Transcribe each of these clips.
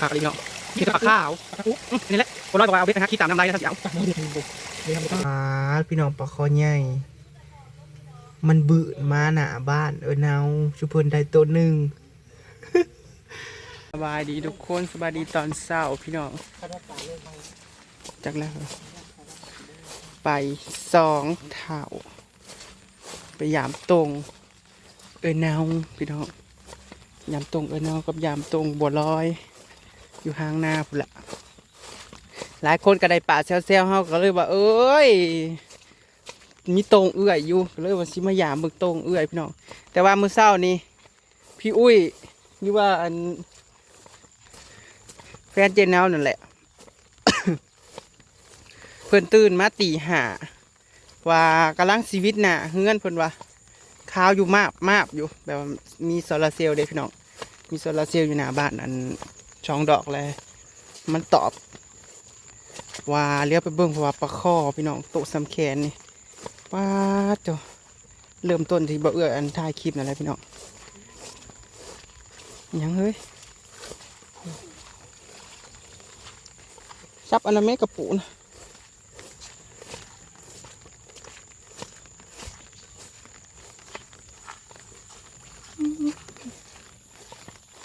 ขาอะไรเนาะนี่คือปลาข้าวอื้อนี่แหละคนร้อยบอกว่าเอาเบ็ดนะฮะขี้ตามน้ำไรนะครับอย่าเอาอ่าพี่น้องปลาคอใหญ่มันบืนมาหน้าบ้านเออเนาชุพนได้ตัวหนึ่งสบายดีทุกคนสบายดีตอนเช้าพี่น้องจากแล้วเหรอไปสองเท่าไปยามตรงเออเนาพี่น้องยามตรงเออเนากับยามตรงบัวลอย อยู่ห้างหน้าพุ่นละหลายคนก็ได้ป่าเซลๆเฮาก็เลยว่า เอ้ยมีตรงเอื้อยอยู่ก็เลยว่าสิมายามเบิกตรงเอื้อยพี่น้องแต่ว่ามื้อเช้านี้พี่อุ้ยหรือว่าอันแฟนเจนแนวนั่นแหละ เพิ่นตื่นมาตีห้าว่ากำลังชีวิตน่ะเฮือนเพิ่นว่าข้าวอยู่มาบมาบอยู่แบบมีโซลาร์เซลล์เด้พี่น้องมีโซลาร์เซลล์อยู่หน้าบ้านอัน ช่องดอกเลยมันตอบว่าเลี้ยวไปเบิ้งเพราะว่าปลาข้อพี่น้องโตะสำแขนนี่ป้าจ้ะเริ่มต้นที่บ่เอื้ออันถ่ายคลิปนั่นแหละพี่น้องยังเฮ้ยซับอนาเมกระปูนะ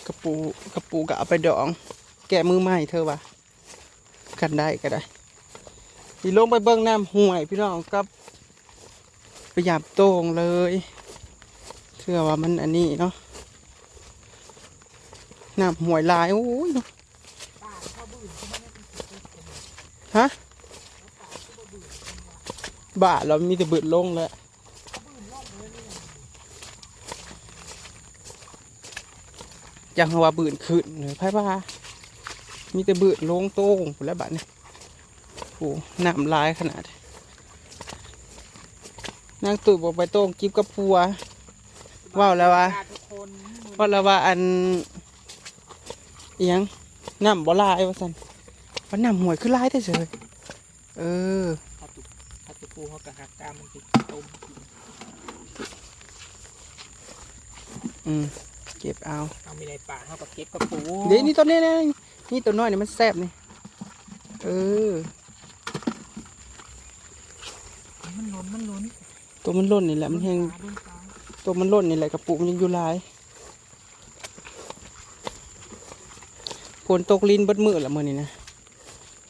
กระ ปูกระปูกะเอาไปดอง แกะมือใหม่เธอวะกันได้ก็ได้ที่ลงไปเบิ้งน้ำห่วยพี่น้องกับไปหยาบโต่งเลยเชื่อว่ามันอันนี้เนาะน้ำห่วยลายโอ้ยเนาะฮะบ่าเรามีแต่บืดลงแล้ว ยังว่าบืนขึ้นเลยไพ่บ้ามีแต่บืดลงโต้งพุ่นแล้วบัดนี้โอ้น้ำลายขนาด นางตุ๋ยบอกไปโต้งกิบกับปัวว่าวแล้วว่าว่าแล้วว่าอันอิหยังน้ำบ่ลายว่าสันว่าน้ำห่วยคือลายได้เฉยเออถ้าจะปูเขากระหักกามมันติดต้มกินอืม เก็บเอาเอามีในป่าเขาก็เก็บกระปูเดี๋ยวนี่ตัวนี้นะนี่ตัวน้อยนี่มันแซ่บนี่เออมันล้นมันล้นตัวมันล่นนี่แหละมันแห้งปลาด้วยปลาตัวมันล่นนี่แหละกระปุกมันยังอยู่หลายฝนตกลินเบิดมือละมือนี่นะ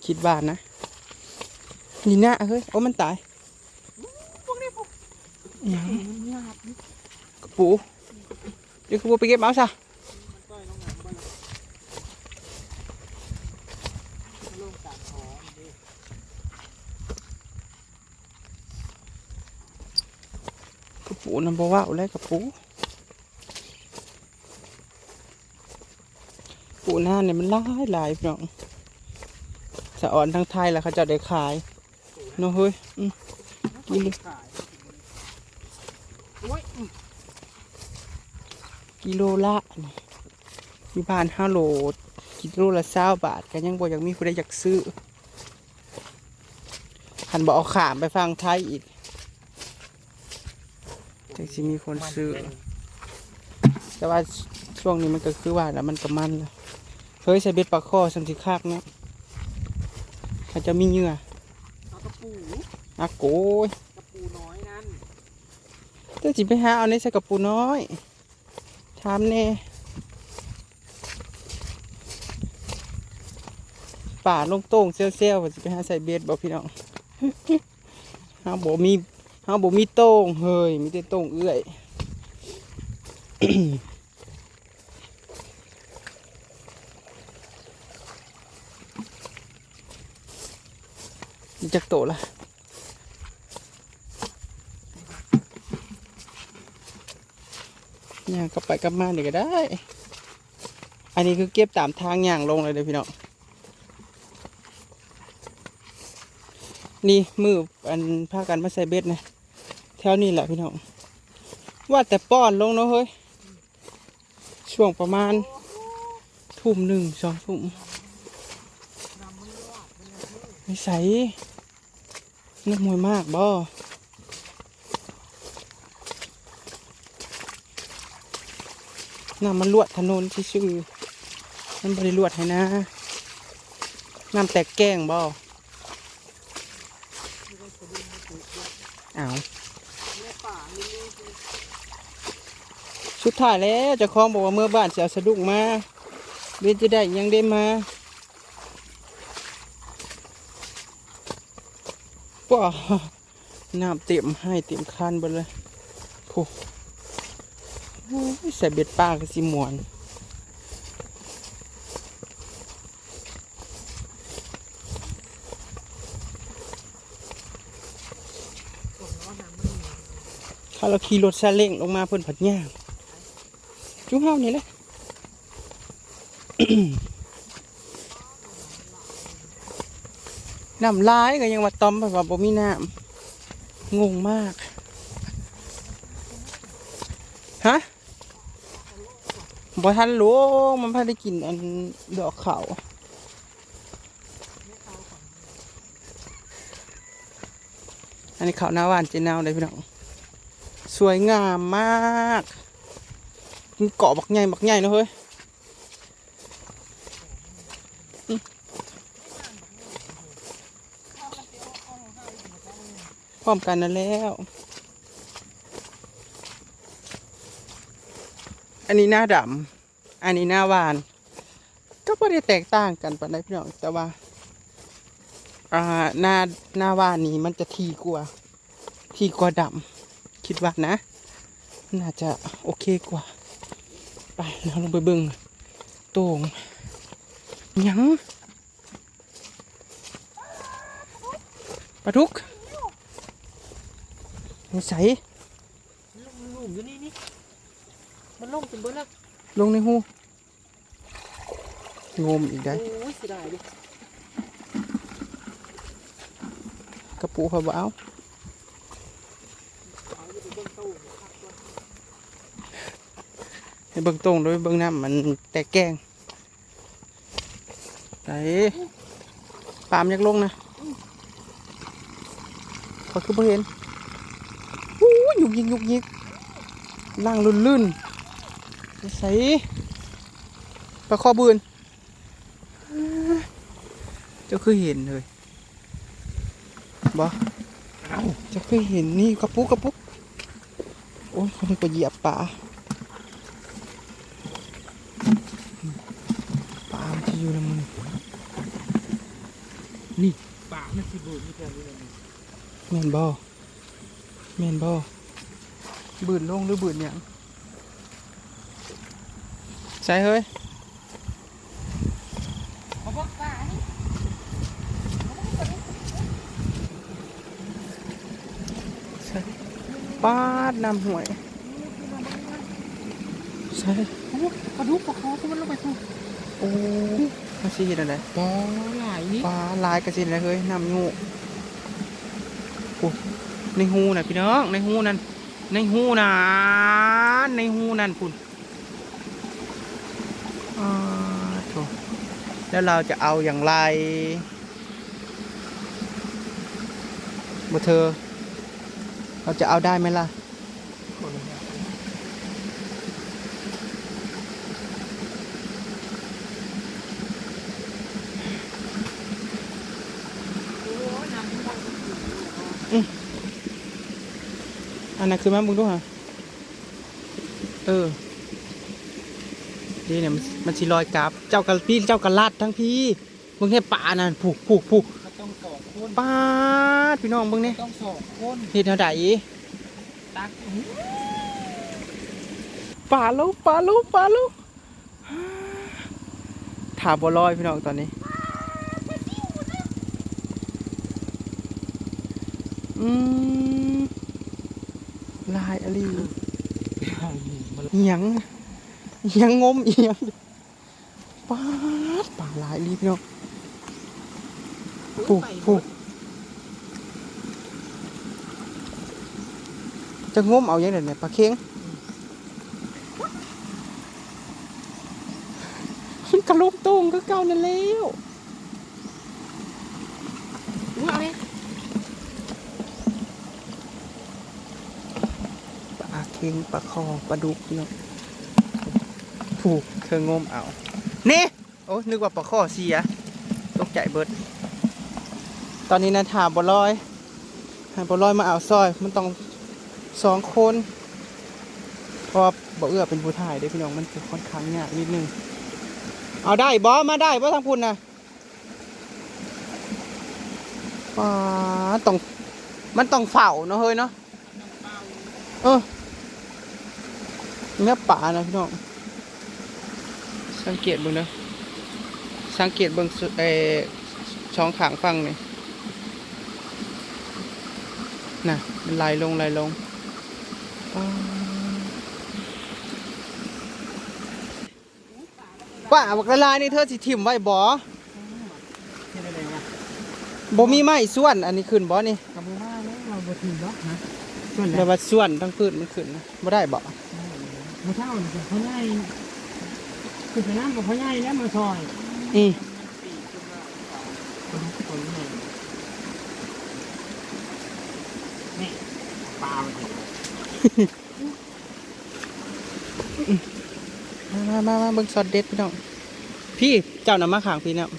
คิดบ้านนะนี่นะเฮ้ยโอ้มันตายอิหยังกระปู เดี๋ยวกระปูไปเก็บเอาซะกระปูน้ำบ่ว่าวแล้วกระปูปูหน้าเนี่ยมันหลายหลายพี่น้องสะอ่อนทั้งไทยแล้วเขาจะได้ขายเนาะเฮ้ยอืมกินเลย ขายโอ้ย กิโลละนี่อยู่บ้านห้าโลกิโลละเศร้าบาทก็ยังบ่อยากมีผู้ใดอยากซื้อหันบอกเอาขามไปฟังไทยอีกจังสิมีคนซื้อ แต่ว่าช่วงนี้มันก็คือว่าแล้วมันก็มันแล้วเฮ้ยใส่เบ็ดปลาข้อสันสิคากเนาะเขาจะมีเหงื่อเอากระปูอะโกยกระปูน้อยนั่นเจ้าจิไปหาเอาในใส่กระปูน้อย ถามแน่ป่าลงโต้งเซี่ยวๆว่าสิไปหาใส่เบ็ดบอกพี่น้องเฮาบ่มีเฮาบ่มีโต้งเฮ้ยมีแต่โต้งเอื้อยจักโตละ ย่างกลับไปกลับมาเดี๋ยวก็ได้ อันนี้คือเก็บตามทางย่างลงเลยเด้อพี่น้อง นี่มืออันพากันมาใส่เบ็ดนะ แถวนี้แหละพี่น้อง ว่าแต่ป้อนลงเนาะเฮ้ย ช่วงประมาณทุ่มหนึ่งสองทุ่มไม่ใส่นักมวยมากบ่ น้ำมันลวดถนนที่ชื่อมันบริลวดให้นะ น้ำแตกแกล้งบ่อ้าวสุดท้ายแล้วเจ้าของบอกว่าเมื่อบ้านเสียสะดุ้งมาเบนจะได้ยังได้มาป้าน้ำเต็มให้เต็มคันไปเลยโอ้ ใส่เบ็ดป้าก็สิมวนถ้าเราขี่รถซาเล้งลงมาเพิ่นผัดย่างจุ๊บเฮานี่แหละน้ำลายก็ยังมาต้อมเพราะว่าบ่มีน้ำงงมาก ฮะ บ่ทันลงมันพาได้กินอันดอกเขาวอันนี้เขาวหน้าหวานเจนาวเลยพี่น้องสวยงามมากมันเกาะบักใหญ่บักใหญ่นะเฮ้ยพร้อมกันนั่นแล้ว อันนี้หน้าดำ อันนี้หน้าหวาน ก็ไม่ได้แตกต่างกันปานใดพี่น้องแต่ว่าอ่าหน้าหน้าหวานนี้มันจะทีกว่าทีกว่าดำคิดว่านะ น่าจะโอเคกว่า ไปเราลงไปเบิ่งโต่งยังปลาทุกนิสัยลุ่มอยู่นี่นี่มันล่มจนเบิดแล้ว ลงในหูงมอีกได้โอ้ยเสียดายดิกระปูเขาบ่เอาเอาอยู่บนตู้ให้เบิ่งตรงด้วยเบิ่งน้ำมันแตกแกงไหนปามอยากลงนะขอคือบ่เห็นอู้ยยุกยิกยุกยิกล่างลื่นลื่น ใส่ปลาคอบืนเจ้าคือเห็นเลยบ่เจ้าคือเห็นนี่กระปุกกระปุกโอ้ยคนนี้ก็เหยียบปลาปลามันจะอยู่ในมือปากมันสิบูดมีแต่นี้เลยแม่นบ่แม่นบ่บืนลงหรือบืนหยัง ใส่เฮ้ยเขาบอกปลานี่ใส่ปาดน้ำห่วยใส่โอ้ปลาดุกปลาคอก็มันลงไปตู้โอ้มาสิเห็นอะไรปลาหลายนี่ปลาลายกระสินอะไรเฮ้ยน้ำงูโอ้ในหูน่ะพี่น้องในหูนั่นในหูน่ะในหูนั่นคุณอ่าโถ แล้วเราจะเอาอย่างไรบ่เธอ เราจะเอาได้ไหมล่ะอันนั้นคือมามึงดูฮะเออ ดีเนี่ยมันมันสิลอยกลับ เจ้ากระพี่เจ้ากระลาดทั้งพี่มึงแค่ป่านั่นผูกผูกผูกมันต้องสองคนป้าดพี่น้องมึงเนี่ยต้องสองคนเฮ็ดเท่าใดตักป่าลูกป่าลูกป่าลูกถาบัวลอยพี่น้องตอนนี้อืมลายอะไรมันเอียงเอี ยงงมเอียงป้าดป่าหลายลีพี่น้องผูกผูกจะงมเอาอย่างเดียวเนี่ยปลาเค็งมันกระโลบโต้งก็เก่านั่นแล้วอุ้ยเอาเลยปลาเค็งปลาคอปลาดุกพี่น้อง ผูกเธองมเอานี่โอ้นึกว่าปลาข้อเสียตกใจเบิด ตอนนี้นะถามบอลอยหาบอลอยมาเอาซอยมันต้องสองคนเพราะว่าบ่เอื้อเป็นผู้ถ่ายเด้พี่น้องมันคือค่อนข้างยากนิดนึงเอาได้บอมาได้บอทางพุ่นนะป้าต้องมันต้องเฝ้าเนาะเฮ้ยเนาะเออเนื้อป่านะพี่น้อง สังเกตเบิ่งนะสังเกตเบิ่งสุเออช่องขางฟังนี่น่ะมันไหลลงไหลลงอ่าป้าบักละลายนี่เธอสิถิ่มไว้บ่นี่อะไรวะบ่มีไม้ส่วนอันนี้ขึ้นบ่นี่กับมือว่าแล้วเราบ่ถึงหรอกนะส่วนแปลแล้วว่าส่วนทั้งพื้นมันขึ้นนะบ่ได้บ่มือเท่านี่เป็นพ่อใหญ่ คือไปน้ำกับพ่อใหญ่แล้วมาซอยอืมคนคนใหญ่นี่ปลามันมามามามาเบิ่งซอสเด็ดพี่น้องพี่เจ้าน่ะมาขางพี่เนี่ย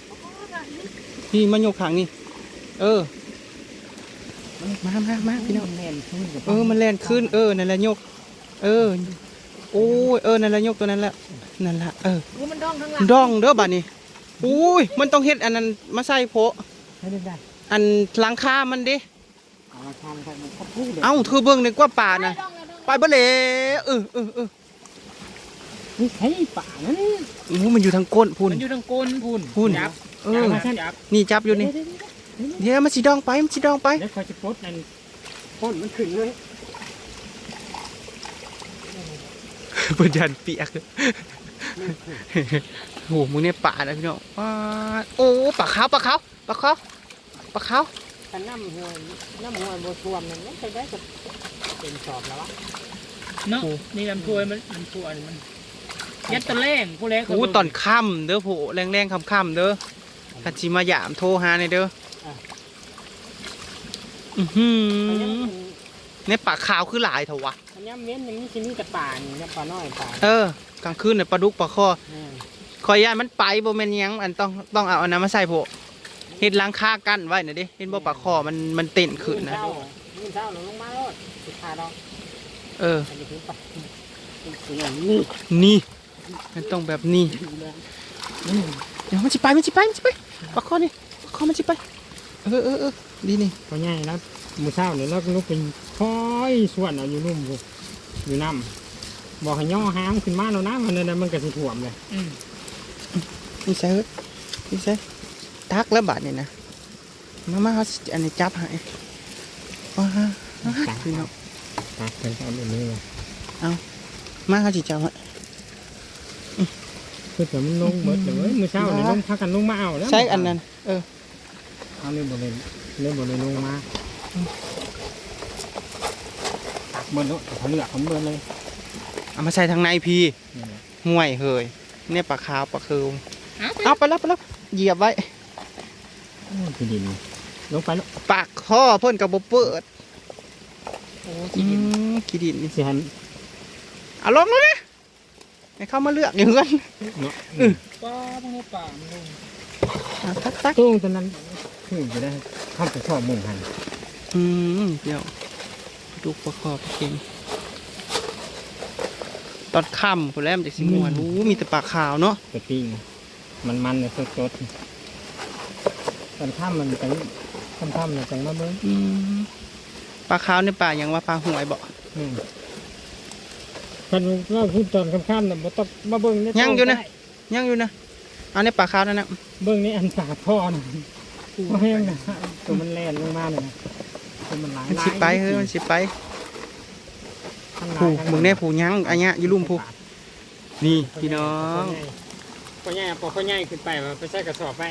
พี่มาโยกขางนี่ เออ มามามาพี่น้องแน่นขึ้นกับเออ มันแล่นขึ้น เออ นั่นแหละโยก เออ โอ้ย เออ นั่นแหละโยกตัวนั้นแหละ นั่นแหละเออโอ้มันดองทั้งหลังดองเด้อบัดนี้อุ้ยมันต้องเฮ็ดอันนั้นมาใส่โพะไม่ได้ได้อันหลังคามันเดิเอามาทำกันมันก็พูดเลยเอ้าเธอเบิ่งในกว่าป่าน่ะไปบ่เลยเออเออเออนี่ใช่ป่านั่นโอ้มันอยู่ทางก้นพุ่น มันอยู่ทางก้นพุ่นพุ่น จับเออ จับจับนี่จับอยู่นี่เดี๋ยวมันสิดองไปมันสิดองไป แล้วคอยจะปลดนั่นพ่นมันขึ้นเลยเปิดยันเปียก โอ้โหมึงเนี่ยป่านะพี่น้องว้าดโอ้ปลาขาวปลาขาวปลาขาวปลาขาวขันน้ำหัวน้ำหัวบัวรวมนั่นมันไปได้กับเป็นสอบแล้ววะเนาะนี่ลำถ้วยมันลำถ้วยมันยัดตะแรงผู้เล็กโอ้ตอนค่ำเด้อโผแรงแรงๆค่ำๆเด้อถ้าจิมาหยามโทรหาในอยเด้ออือหือเนี่ยปลาขาวคือหลายเถอะวะมัน ย่ำเว้นอย่างนี้ชินี่กับป่านี่กับป่าน้อยป่าเออกลางคืนเนี่ยปลาดุกปลาคอคอยย่านมันไปบ่แม่นหยังอันต้องต้องเอาอันนั้นมาใส่โผเฮ็ดหล้างค่ากั้นไว้น่ะเด้เห็นบ่ปลาคอมันมันเต้นขึ้นนะ เช้ามื่อเช้าเราลงมาแล้วสุดท้ายเราเออ อันนี้คือป่าอย่างนี้นี่ มันต้องแบบนี้ ดูแลเดี๋ยวมันจะไปมันจะไปมันจะไปปลาคอนี่ปลาคอมันจะไป เออเออเออดีนี่ พอใหญ่แล้วมื่อเช้าเนี่ยเราก็ลุกเป็นค่อยส่วนเอาอยู่นุ่มอยู่ อยู่น้ำบอกให้ย่อหางขึ้นมาแล้วนะมันนั่นมันก็สิถ่วมเลยนี่ใช่เอ้ยนี่ใช่ทักแล้วบาดนี่นะมามาเขาสิอันนี้จับให้ว้าพี่น้องตักเป็นเอาแบบนี้เลยมาเขาจิจับให้คือแต่มันลงเบิดเลยเว้ยมื่อเช้าเนี่ยลงพักกันลงมาเอาแล้วใช้อันนั้นเออเอาเรื่องบริเรื่องบริลงมา ตักเบิดแล้วเขาเลือกเขาเบิดเลยเอามาใส่ทางในพี่นี่แหละห่วยเฮยเนี่ยปลาขาวปลาเคืองเอาไปแล้วไปแล้วเหยียบไว้โอ้ยขี้ดินลงไปแล้วปากข้อเพิ่นกับบ่เปิดโอ้อืมขี้ดินนี่สิหันเอาลงแล้วนะให้เข้ามาเลือกอย่างเงี้ยเนาะป้าพวกนี้ป่ามันลงอะตักตักตู้ตอนนั้นคือจะได้ข้ามไปชอบมุงหันอืมเดี๋ยว ดูประกอบเก่งตอนค่ำพอแล้วมันจะสิมวนอู้มีแต่ปลาขาวเนาะกระติ้งมันมันเลยสดๆตอนข้ามมันจังข้ามข้ามมันจังมาเบิ้งอืมปลาขาวในป่าอย่างว่าปลาหวยบ่อืมคันเราพูดตอนข้ามๆน่ะบ่ต้องมาเบิ้งในยังอยู่นะยังอยู่นะเอาในปลาขาวนั่นนะเบิ้งในอันปากพ่อน่ะบ่แห้งนะตัวมันแล่นลงมาเนี่ยนะ ตัวมันหลายมันสิไปเฮ้ยมันสิไปทั้งหลายผู้ทั้มึงแน่ผู้ยังอันเนี้ยอยู่ลุ่มผู้นี่พี่น้องพ่อใหญ่พ่อพ่อใหญ่ขึ้นไปว่าไปใส่กระสอบไป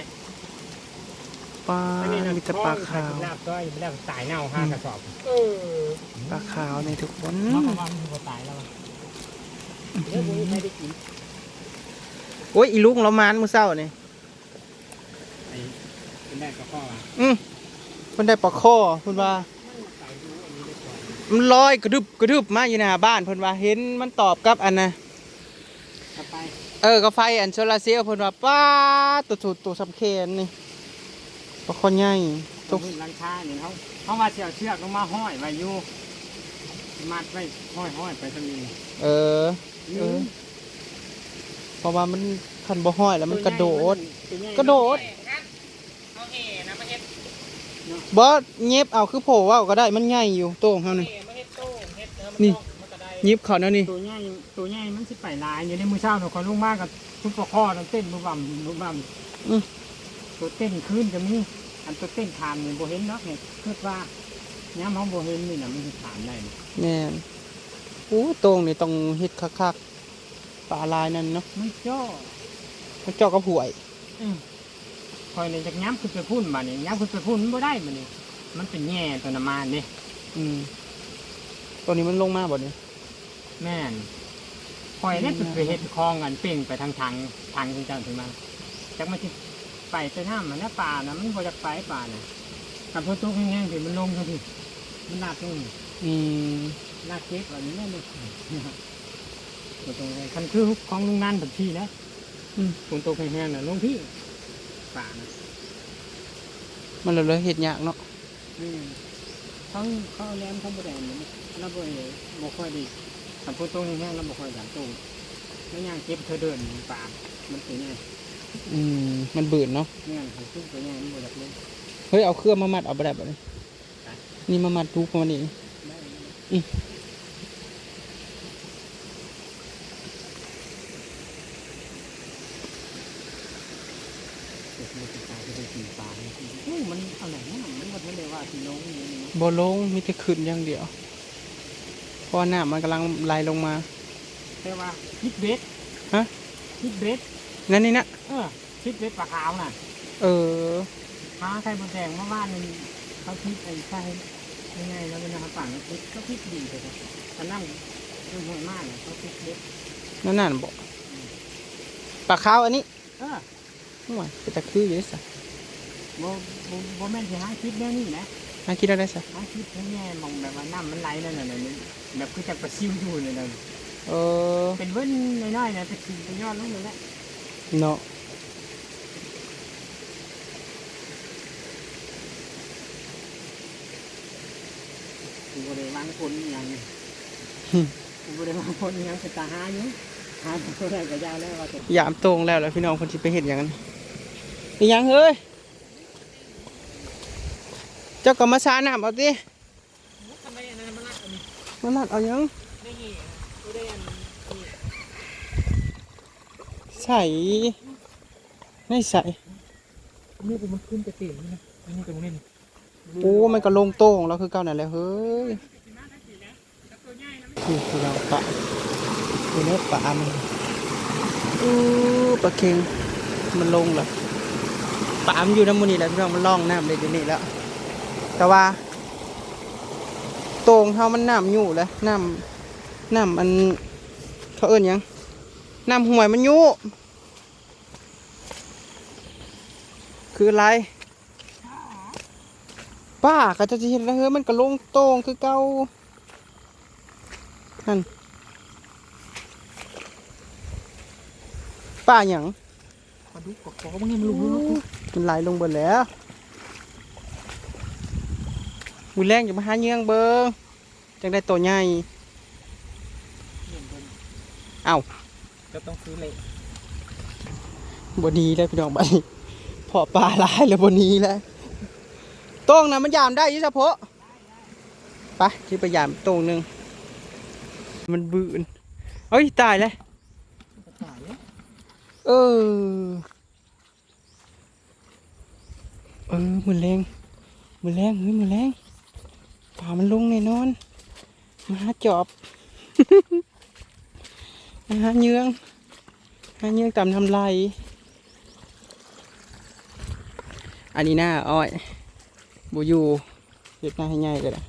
ปลาอันนี้นะมีแต่ปลาขาวลาบก้อยลาบตายเน่าห้ากระสอบเออปลาขาวในทุกคนมาประมาณมันตายแล้วอะเดี๋ยวพรุ่งนี้ใครได้กินโอ้ยอีลุงเรามานมื้อเช้านี่เป็นได้กับพ่อว่ะอืมเพิ่นได้ปลาคอเพิ่นว่าใส่ดูอันนี้ได้ก่อนมันลอยกระดึบกระดึบมาอยู่หน้าบ้านเพิ่นว่าเห็นมันตอบกับอันน่ะเอาไปเออก็ไฟอันโซลาร์เซลล์เพิ่นว่าป้าดตัวถูตัวสำเค็ญนี่ปลาคอนใหญ่ตรงหลังคาเนี่ยเขาเขาว่าสิเอาเชือกลงมาห้อยไว้อยู่มัดไว้ห้อยห้อยๆไปทางนี้เออเออเพราะว่ามันคันบ่ห้อยแล้วมันกระโดดตัวใหญ่กระโดดเอาแห่นะมาเฮ็ด บ่เย็บเอาคือโผล่เว่าก็ได้มันใหญ่อยู่โต้งเฮานี่แห่มาเฮ็ดโต้งเฮ็ดเออนี่มันก็ได้เย็บเขาแนวนี่ตัวใหญ่ตัวใหญ่มันสิไปหลายอยู่ในมือเช้าหนูคอยลุงมากกับทุกปะข้อต้องเต้นบุบบัมบุบบัมอืมตัวเต้นขึ้นจะมีอันตัวเต้นขามเนี่ยโบเห็นเนาะเนี่ยคิดว่าย้ำเขาโบเห็นนี่นะมันจะขามได้นี่แม่นโอ้โต้งนี่ต้องเฮ็ดคักๆปลาลายนั่นเนาะมันจ้อมันเจาะกับหวยอืม คอยเลยจากย้ำขึ้นไปพุ่นมาเนี่ยย้ำขึ้นไปพุ่นมันบ่ได้มาเนี่ยมันเป็นแง่ตัวน้ำมันเนี่ยอืมตัวนี้มันลงมาบ่เนี่ยแม่นคอยเนี่ยขึ้นไปเห็ดคลองกันเป่งไปทางทางทางที่เจ้าถึงมาจากมาที่ไปไปน้ำมันนะป่านะมันบ่จะไปป่านะกับพวกตุ๊กแห้งๆสิมันลงทันทีมันลากลงอืมลากเก็บแบบนี้เลยตัวตรงนี้คันคือของลุงนั่นแบบที่นะอืมฝนตกแห้งๆน่ะลงที่ ป่านะมันเลยเลยเฮ็ดยากเนาะอืมเขาเขาเอาแหลมเขาบดแดงเนี่ยเราบ่เห็นบ่ค่อยดีคันฝนตกแห้งๆเราบ่ค่อยดันตู้แล้วย่างเก็บเธอเดินป่ามันเป็นไงอืมมันบืนเนาะเนี่ยเขาขึ้นไปไงมันบ่อยากเล่นเฮ้ยเอาเครื่องมามัดเอาบ่ได้บ่เนี่ยนี่มามัดทุกมันนี่ได้ อืม เด็กมันจะตายจะเป็นสีฟ้าโอ้มันเอาไหนนะมันบ่ทันได้ว่าสิลงอย่างนี้นะ บ่ลงมีแต่ขึ้นอย่างเดียว เพราะว่าน้ำมันกำลังไหลลงมาแต่ว่าคิดเบสฮะคิดเบสนั่นนี่นะเออคิดเบสปลาขาวน่ะ เออหาไข่บดแดงเมื่อวานนี่เขาคิดไอ้ไข่ยังไงแล้วเป็นนะครับฝั่งคิดก็คิดดีแต่ก็นั่งมันห่วยมากเลยเขาคิดเบสนั่นน่ะบ่ปลาขาวอันนี้เออโอ้ยเป็นตะคืออยู่เด้ซะโบโบโบแม่นสิหาคิดแน่นี่นะ หาคิดได้ซะหาคิดแน่ๆมองแบบว่าน้ำมันไหลนั่นน่ะนี่แบบคือจะประซิวอยู่เลยนะเออเป็นเว้นน้อยๆนะเป็นสิ่งเป็นยอดลงเลยแหละเนาะกูบริวางคนอหย่างกูบริวางคนอหย่างเป็นตาหาอยู่หาตัวไหนก็ยาวแล้วว่าจะยามตรงแล้วแล้วพี่น้องคนที่ไปเห็นอย่างนั้นอีหยังเฮ้ย เจ้าก็มาซาน้ำเอาดิทำไมอันนั้นมันละอันนี้มาลัดเอาหยังได้เหี้ยกูได้อันนี้ใส่ไม่ใส่นี่กูมันขึ้นไปเต็มนะอันนี้ตรงนี้โอ้มันก็ลงโต้งแล้วคือเก่านั่นแหละเฮ้ยนี่คือเราปะดูเนื้อปลามันอู้ปลาเค็งมันลงแล้วปลามันอยู่น้ำมันนี่แหละพี่น้องมันล่องน้ำเลยอยู่นี่แล้ว แต่ว่าโต่งเฮามันน้ำอยู่แล้วน้ำน้ำมันเขาเอิ้นหยังน้ำห่วยมันอยู่คืออะไรป้าก็จะเห็นแล้วเฮ้ยมันก็ลงโต่งคือเก่านั่นป้าหยังมาดูกอกๆมึงเห็นมันลุกลุกมันไหลลงเบิดแล้ว มือแรงอย่ามาหาเงี้ยงเบิงจังได้ตัวใหญ่เอ้าก็ต้องซื้อเลยบนีแล้วพี่น้องไปพอปลาหลายแล้วบนีแล้วโต้งนะมันยามได้อยิ่เฉพาะไปที่ไปยามโต้งหนึ่งมันบืนเฮ้ยตายเลยตายแล้วเออเออมือแรงมือแรงเฮ้ยมือแรง ป่ามันลุงแน่นอนมาหาจอบมาหาเยื้องหาเยื้องตามทำลายอันนี้หน้าอ้อยบูยูเห็ดหน้าให้ง่ายเลยนะ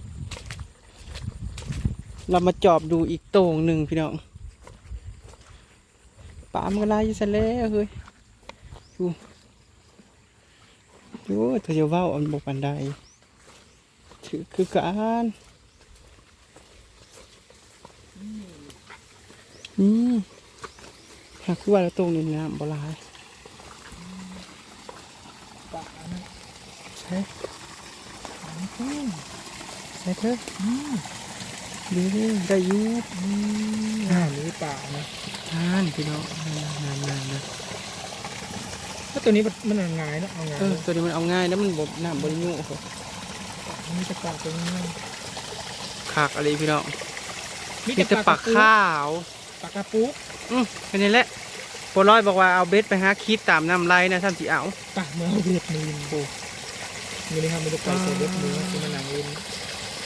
เรามาจอบดูอีกโต่งหนึ่งพี่น้องป่ามันก็ลายอยู่ซะแล้วเฮ้ยดูดูเธอจะว่าอันบกปันใด ถือคือการนี่หากคือว่าแล้วตรงนี้น้ำบ่หลายปลาอันนั้นใช่อันนี้แห้งใช่เถอะอืมดีเลยได้อยูอืมอ่านี้ปลานะนานพี่น้องนานนานนานนะถ้าตัวนี้มันมันเอาง่ายเนอะเอาง่ายเออตัวนี้มันเอาง่ายแล้วมันบบน้ำบริยุโอ้โหอันนี้จะปลาตัวนี้ขากอะไรพี่น้องมีแต่ปลาข้าวปลากระปุกอืมแค่นี้แหละปร้อยบอกว่าเอาเบ็ดไปหาคิดตามน้ำไหลนะท่านสิเอาปลาเมื่อเวียดมือโอ้มีนี่ครับมีลูกไก่ใส่เบ็ดมือที่มันหนังเอง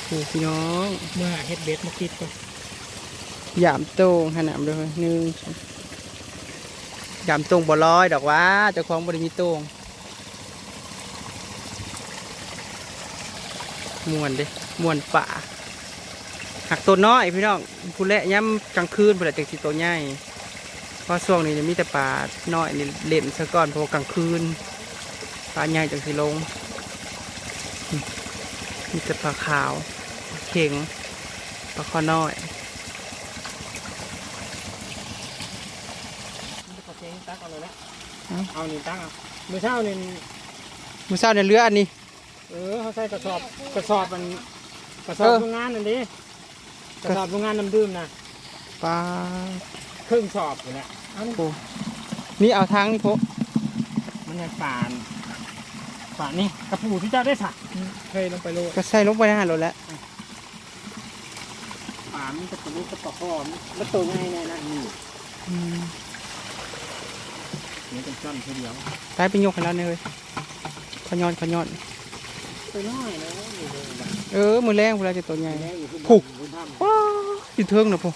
โอ้พี่น้อง เมื่อเฮ็ดเบ็ดมาคิดก็หยามตรงขนาดเลยหนึ่งสองหยามตรงบ่ร้อยดอกว่าเจ้าของบริมีตรง มวนเด้มวนป่าหักตัวน้อยพี่น้องผู้เละย้ำกลางคืนผู้เละจากสิตัวใหญ่เพราะช่วงนี้จะมีแต่ป่าน้อยนี่เล่นซะก่อนเพราะว่ากลางคืนป่าใหญ่จังสิลงอืมมีแต่ปลาขาวปลาเข็งปลาคอน้อยมันจะเจ๊งตักเอาเลยนะเอ้าเอานี่ตักเอาเมื่อเช้านี่มือเศร้าในเรืออันนี้ เออเขาใส่กระสอบกระสอบมันกระสอบเออ โรงงานนั่นดิกระสอบโรงงานน้ำดื่มนะปลาครึ่งสอบอยู่แหละโอ้นี่เอาทางนี่โพะมันยังป่านป่านนี่กระปูที่เจ้าได้สักอืมเคยลงไปโลดก็ใส่ลงไปในหันรถแล้วป่านมันกระปูกระปะคอมมันตัวง่ายแน่นะนี่นี่เป็นจ้อนทีเดียวไปไปยกให้แล้วเนี่ยเว้ยขย้อนขย้อน ตัวน้อยนะนี่เลยแบบเออมือแรงเวลาจะตัวใหญ่แม่อยู่ที่ผูกอยู่ที่ถ้ำว้าวอยู่เทิงนะพ่อ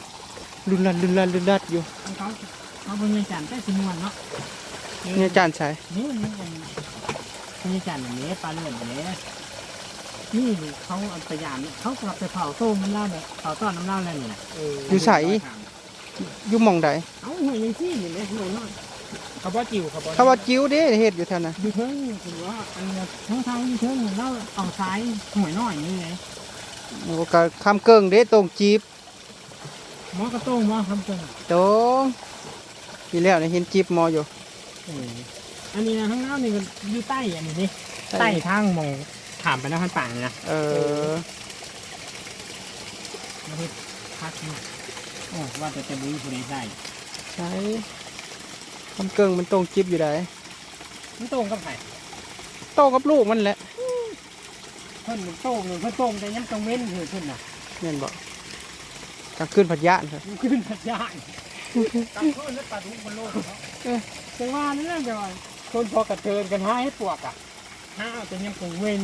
ลุนลันลุนลันลุนลัดอยู่เขาเขาเป็นยังจันทร์แต่สิมวนเนาะเนี่ยจานใส่นี่มันเป็นเป็นยังจันทร์อย่างนี้ปลาเลื่อนอย่างนี้นี่เขาเอาไปยามเนี่ยเขากลับไปเผาโต้มน้ำเล่าเนี่ยเผาต้อนน้ำเล่าแล้วนี่นะเอออยู่ใส่อยู่หมองใดเอ้าหน่วยยังซี่อยู่เลยหน่วยน้อย เขาว่าจิ๋วเขาบอกเขาว่าจิ้วเด้เฮ็ดอยู่ท่านนะอยู่เทิงถือว่าอันนี้ทั้งทางอยู่เทิงเล่าเอาซ้ายหน่วยน้อยนี่ไงโอ้ก็คำเกิงเด้ตรงจีบหมอกระโต้งหมอคำเกินตรงนี่แล้วเนี่ยเห็นจีบมออยู่เอออันนี้นะข้างหน้านี่ก็อยู่ใต้อันนี้นี่ใต้ทางมองถามไปนะท่านป่างนี่นะเออมาที่พักนี่โอ้ว่าจะจะบุ้ยผู้ใดใส่ใช่ คำเกิงมันตรงจีบอยู่ไดมันตรงกับไผ่โตกับลูกมันแหละเพิ่นมันโต้งเพิ่นโต้งแต่ยังต้องเว้นเพิ่นเพิ่นน่ะแม่นบอกกลางคืนผัดยานเถอะมันขึ้นพัดยานกำขึ้นแล้วปลาดุกมันโลดเนาะเออจังว่านั่นแหละจังว่าคนพอกระเทินกันห้าให้ปวกอะห้าแต่ยังคงเว้น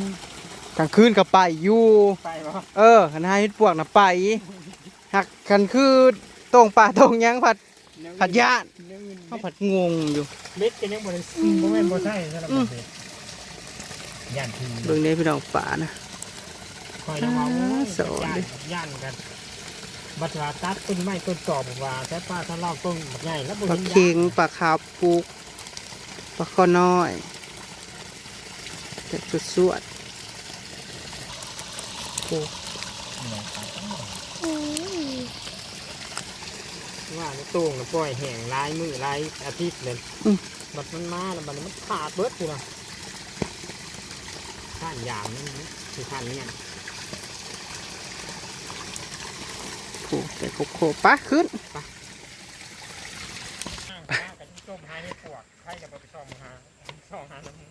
กลางคืนก็ไปอยู่ ไปวะเออคันให้พวกน่ะไปหักกันคือตรงป่าตรงหยังผัดผัดยานเรื่องอื่นเขาผัดงงอยู่เม็ดกันยังบ่ได้บ่แม่นบ่ใช่สำหรับเม็ดย่านทีเบิ่งนี้พี่น้องป่านะ คอยระวังอ่าสสออนนดิ ย่านกันบัดว่าตัดต้นไม้ต้นตอบอกว่าแต่ป้าถ้าลอกต้นบักใหญ่แล้วบ่ปลาเห็นเค็งปลาขาวปุกปลาข้อน้อยแต่สุดสวดโอ้ ว่าในตู้งน่ะปล่อยแห้งหลายมื้อหลายอาทิตย์เลยบัดมันมาแล้วบัดมันขาดเบิดพุ่นน่ะข้านยามนี่คือข้านเนี่ยโหแต่โคโคปะขึ้นต้มหายในปวกใครจะไปซ่อมหาซ่อมหาน้ำมัน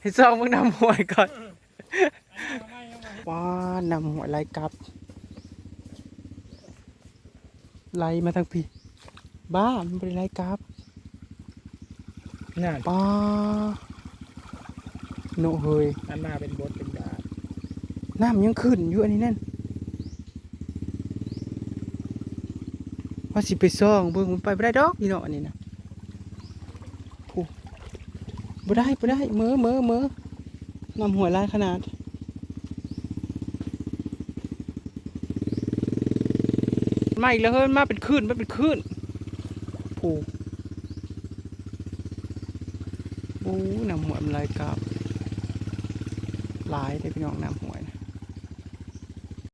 ให้ซองมึงนำหวยก่อนว้านำหวยไล่กลับ ไล่มาทางพี่ บ้ามันเป็นไล่กลับน่าป้าโนเฮยอันมาเป็นบดเป็นดาบน้ำยังขึ้นอยู่อันนี้นั่นว่าสิไปซ่องเบิ่งมันไปบ่ได้ดอกนี่เนาะอันนี้นะโอ้บ่ได้บ่ได้เมือเมือเมือน้ำหัวลายขนาด มาอีกแล้วเฮ้ยมาเป็นคลื่นมาเป็นคลื่นโอ้โอ้น้ำหัวมันลายกราบหลายได้พี่น้องน้ำ